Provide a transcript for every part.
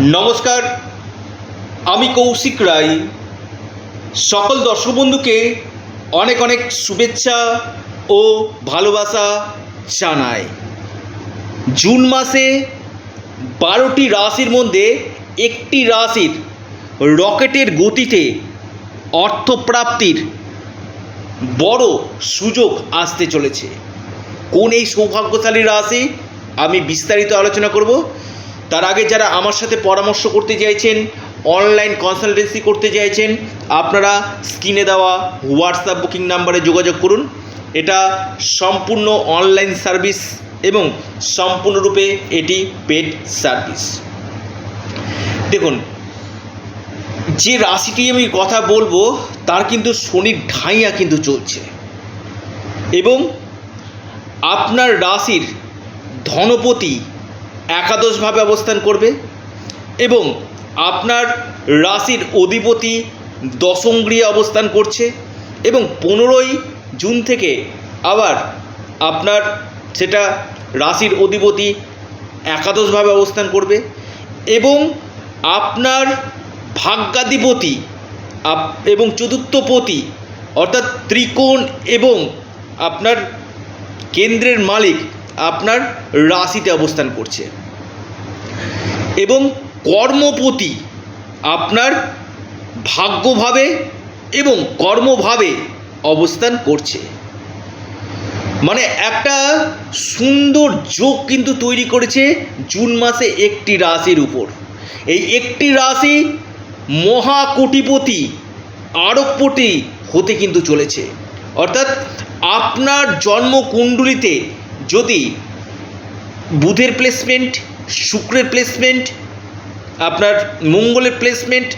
নমস্কার, আমি কৌশিক রায়। সকল দর্শক বন্ধুকে অনেক অনেক শুভেচ্ছা ও ভালোবাসা জানাই। জুন মাসে বারোটি রাশির মধ্যে একটি রাশির রকেটের গতিতে অর্থপ্রাপ্তির বড় সুযোগ আসতে চলেছে। কোন এই সৌভাগ্যশালী রাশি? আমি বিস্তারিত আলোচনা করব। তার আগে যারা আমার সাথে পরামর্শ করতে চাইছেন অনলাইন কনসালটেন্সি করতে চাইছেন, আপনারা স্ক্রিনে দেওয়া হোয়াটসঅ্যাপ বুকিং নাম্বারে যোগাযোগ করুন। এটা সম্পূর্ণ অনলাইন সার্ভিস এবং সম্পূর্ণরূপে এটি পেড সার্ভিস দেখুন, যে রাশিটি আমি কথা বলব, তার কিন্তু শনির ঢাইয়া কিন্তু চলছে। এবং আপনার রাশির ধনপতি একাদশভাবে অবস্থান করবে এবং আপনার রাশির অধিপতি দশম গৃহে অবস্থান করছে এবং পনেরোই জুন থেকে আবার আপনার সেটা রাশির অধিপতি একাদশভাবে অবস্থান করবে এবং আপনার ভাগ্যাধিপতি এবং চতুর্থপতি অর্থাৎ ত্রিকোণ এবং আপনার কেন্দ্রের মালিক আপনার রাশিতে অবস্থান করছে। এবং কর্মপতি আপনার ভাগ্যভাবে এবং কর্মভাবে অবস্থান করছে। মানে একটা সুন্দর যোগ কিন্তু তৈরি করেছে জুন মাসে একটি রাশির উপর। এই একটি রাশি মহাকোটিপতি আরবপতি হতে কিন্তু চলেছে। অর্থাৎ আপনার জন্মকুণ্ডলিতে যদি বুধের প্লেসমেন্ট শুক্রের প্লেসমেন্ট আপনার মঙ্গলের প্লেসমেন্ট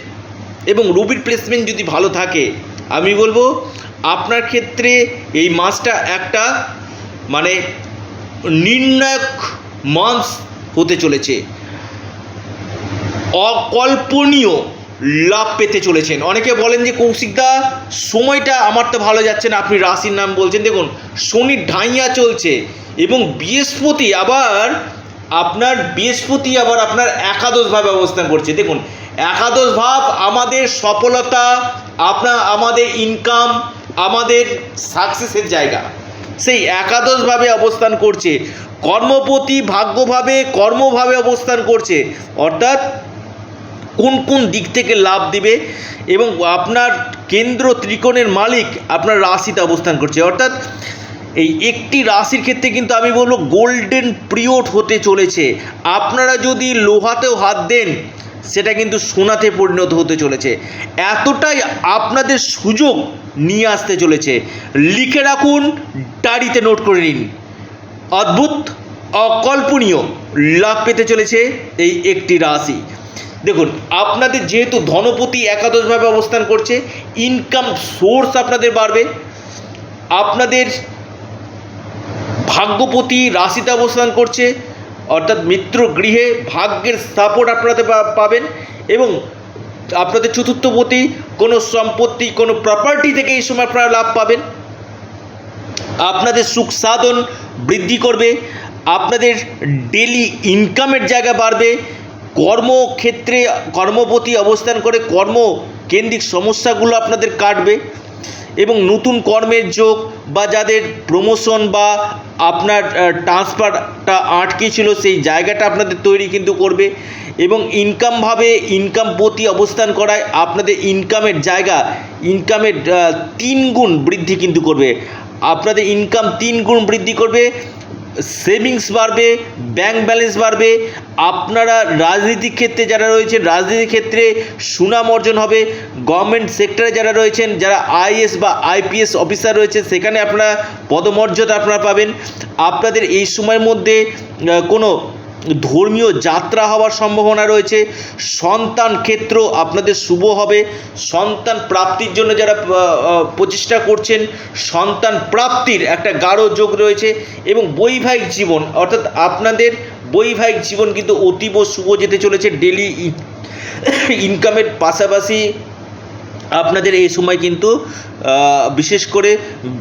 এবং রবির প্লেসমেন্ট যদি ভালো থাকে, আমি বলব আপনার ক্ষেত্রে এই মাসটা একটা মানে নির্ণায়ক মাস হতে চলেছে। অকল্পনীয় লাভ পেতে চলেছেন। অনেকে বলেন যে কৌশিকদা সময়টা আমার তো ভালো যাচ্ছে না। আপনি রাশির নাম বলছেন। দেখুন, শনির ঢাইয়া চলছে এবং বৃহস্পতি আবার আপনার বৃহস্পতি আবার আপনার একাদশভাবে অবস্থান করছে। দেখুন, একাদশ ভাব আমাদের সফলতা, আপনার আমাদের ইনকাম আমাদের সাকসেসের জায়গা। সেই একাদশভাবে অবস্থান করছে, কর্মপতি ভাগ্যভাবে, কর্মভাবে অবস্থান করছে। অর্থাৎ কোন কোন দিক থেকে লাভ দিবে এবং আপনার কেন্দ্র ত্রিকোণের মালিক আপনার রাশিতে অবস্থান করছে। অর্থাৎ এই একটি রাশির ক্ষেত্রে কিন্তু আমি বলব গোল্ডেন পিরিয়ড হতে চলেছে। আপনারা যদি লোহাতেও হাত দেন, সেটা কিন্তু সোনাতে পরিণত হতে চলেছে। এতটাই আপনাদের সুযোগ নিয়ে আসতে চলেছে। লিখে রাখুন, ডায়েরিতে নোট করে নিন। অদ্ভুত, অকল্পনীয় লাভ পেতে চলেছে এই একটি রাশি। দেখুন, আপনাদের যেহেতু ধনপতি একাদশভাবে অবস্থান করছে ইনকাম সোর্স আপনাদের বাড়বে। আপনাদের ভাগ্যপতি রাশিতে অবস্থান করছে, অর্থাৎ মিত্র গৃহে ভাগ্যের সাপোর্ট আপনাদের পাবেন এবং আপনাদের চতুর্থপতি কোনো সম্পত্তি, কোনো প্রপার্টি থেকে এই সময় আপনারা লাভ পাবেন। আপনাদের সুখ সাধন বৃদ্ধি করবে, আপনাদের ডেলি ইনকামের জায়গা বাড়বে, কর্মক্ষেত্রে কর্মপতি অবস্থান করে কর্মকেন্দ্রিক সমস্যাগুলো আপনাদের কাটবে। এবং নতুন কর্মের যোগ বা যাদের প্রমোশন বা আপনার ট্রান্সফারটা আটকে ছিল সেই জায়গাটা আপনাদের তৈরি কিন্তু করবে এবং ইনকামভাবে ইনকাম প্রতি অবস্থান করায় আপনাদের ইনকামের জায়গা ইনকামের তিন গুণ বৃদ্ধি কিন্তু করবে। আপনাদের ইনকাম তিন গুণ বৃদ্ধি করবে। সেভিংস বাড়বে ব্যাংক ব্যালেন্স বাড়বে, আপনারা রাজনীতিক ক্ষেত্রে যারা রয়েছেন রাজনীতির ক্ষেত্রে সুনাম অর্জন হবে। গভর্নমেন্ট সেক্টরে যারা রয়েছেন, যারা আইএস বা আইপিএস অফিসার রয়েছে সেখানে আপনারা পদমর্যাদা আপনারা পাবেন। আপনাদের এই সময়ের মধ্যে কোনো ধর্মীয় যাত্রা হওয়ার সম্ভাবনা রয়েছে। সন্তান ক্ষেত্র আপনাদের শুভ হবে। সন্তান প্রাপ্তির জন্য যারা প্রচেষ্টা করছেন, সন্তান প্রাপ্তির একটা গাঢ় যোগ রয়েছে এবং বৈবাহিক জীবন, অর্থাৎ আপনাদের বৈবাহিক জীবন কিন্তু অতীব শুভ যেতে চলেছে। ডেলি ইনকামের পাশাপাশি আপনাদের এই সময় কিন্তু বিশেষ করে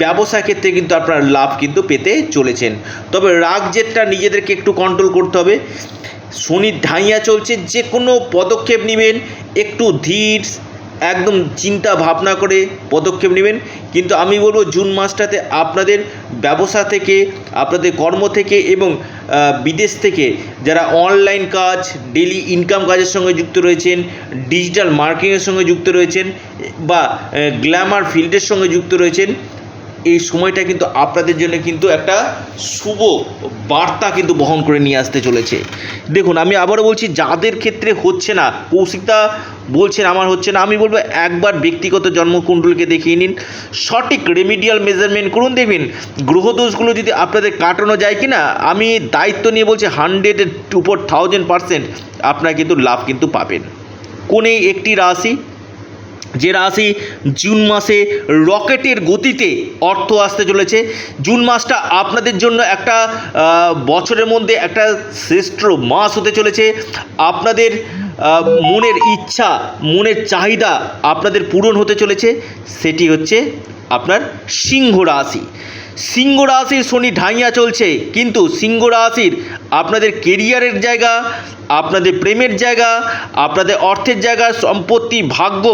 ব্যবসা ক্ষেত্রে কিন্তু আপনার লাভ কিন্তু পেতে চলেছেন। তবে রাগ জেটটা নিজেদেরকে একটু কন্ট্রোল করতে হবে। শনির ঢাইয়া চলছে যে কোনো পদক্ষেপ নেবেন, একটু ধীর একদম চিন্তা ভাবনা করে পদক্ষেপ নেবেন। কিন্তু আমি বলব, জুন মাসটাতে আপনাদের ব্যবসা থেকে, আপনাদের কর্ম থেকে এবং বিদেশ থেকে যারা অনলাইন কাজ ডেলি ইনকাম কাজের সঙ্গে যুক্ত রয়েছেন ডিজিটাল মার্কেটিংয়ের সঙ্গে যুক্ত রয়েছেন, বা গ্ল্যামার ফিল্ডের সঙ্গে যুক্ত রয়েছেন এই সময়টা কিন্তু আপনাদের জন্য কিন্তু একটা শুভ বার্তা কিন্তু বহন করে নিয়ে আসতে চলেছে। দেখুন, আমি আবারও বলছি, যাদের ক্ষেত্রে হচ্ছে না, কৌশিকদা বলছেন, আমার হচ্ছে না, আমি বলব একবার ব্যক্তিগত জন্মকুণ্ডলকে দেখিয়ে নিন। সঠিক রেমিডিয়াল মেজারমেন্ট করুন, দেখবেন গ্রহদোষগুলো যদি আপনাদের কাটানো যায় কি না আমি দায়িত্ব নিয়ে বলছি হান্ড্রেডের উপর থাউজেন্ড পারসেন্ট আপনারা কিন্তু লাভ কিন্তু পাবেন। কোনে একটি রাশি যে রাশি জুন মাসে রকেটের গতিতে অর্থ আসতে চলেছে। জুন মাসটা আপনাদের জন্য একটা বছরের মধ্যে একটা শ্রেষ্ঠ মাস হতে চলেছে। আপনাদের মনের ইচ্ছা, মনের চাহিদা আপনাদের পূরণ হতে চলেছে। সেটি হচ্ছে আপনার সিংহ রাশি। সিংহ রাশির শনি ঢাইয়া চলছে, কিন্তু সিংহ রাশির আপনাদের কেরিয়ারের জায়গা, আপনাদের প্রেমের জায়গা, আপনাদের অর্থের জায়গা, সম্পত্তি, ভাগ্য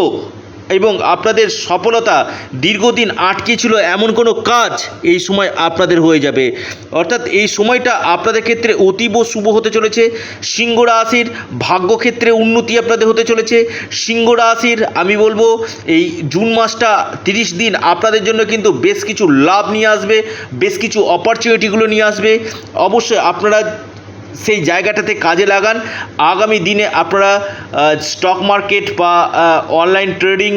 এবং আপনাদের সফলতা দীর্ঘদিন আটকে ছিল, এমন কোনো কাজ এই সময় আপনাদের হয়ে যাবে। অর্থাৎ এই সময়টা আপনাদের ক্ষেত্রে অতীব শুভ হতে চলেছে। সিংহ রাশির ভাগ্যক্ষেত্রে উন্নতি আপনাদের হতে চলেছে। সিংহ রাশির, আমি বলব, এই জুন মাসটা তিরিশ দিন আপনাদের জন্য কিন্তু বেশ কিছু লাভ নিয়ে আসবে, বেশ কিছু অপরচুনিটিগুলো নিয়ে আসবে। অবশ্যই আপনারা সেই জায়গাটাতে কাজে লাগান। আগামী দিনে আপনারা স্টক মার্কেট বা অনলাইন ট্রেডিং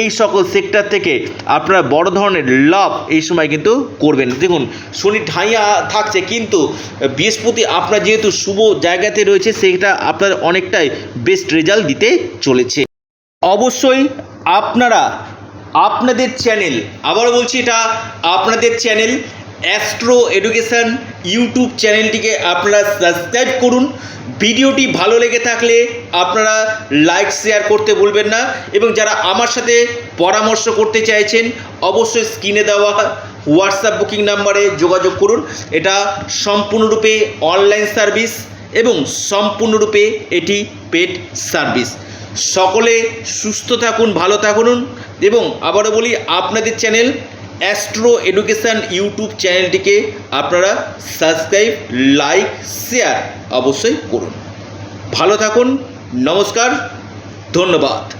এই সকল সেক্টর থেকে আপনারা বড় ধরনের লাভ এই সময় কিন্তু করবেন। দেখুন, শনি ঢাইয়া থাকছে কিন্তু বৃহস্পতি আপনার যেহেতু শুভ জায়গাতে রয়েছে, সেটা আপনার অনেকটাই বেস্ট রেজাল্ট দিতে চলেছে। অবশ্যই আপনারা, আপনাদের চ্যানেল আবারও বলছি এটা, আপনাদের চ্যানেল অ্যাস্ট্রো এডুকেশন ইউটিউব চ্যানেলটিকে আপনারা সাবস্ক্রাইব করুন। ভিডিওটি ভালো লেগে থাকলে আপনারা লাইক শেয়ার করতে ভুলবেন না এবং যারা আমার সাথে পরামর্শ করতে চাইছেন, অবশ্যই স্ক্রিনে দেওয়া হোয়াটসঅ্যাপ বুকিং নাম্বারে যোগাযোগ করুন। এটা সম্পূর্ণরূপে অনলাইন সার্ভিস এবং সম্পূর্ণরূপে এটি পেড সার্ভিস সকলে সুস্থ থাকুন, ভালো থাকুন এবং আবারও বলি, আপনাদের চ্যানেল অ্যাস্ট্রো এডুকেশান ইউটিউব চ্যানেলটিকে আপনারা সাবস্ক্রাইব লাইক শেয়ার অবশ্যই করুন। ভালো থাকুন নমস্কার ধন্যবাদ।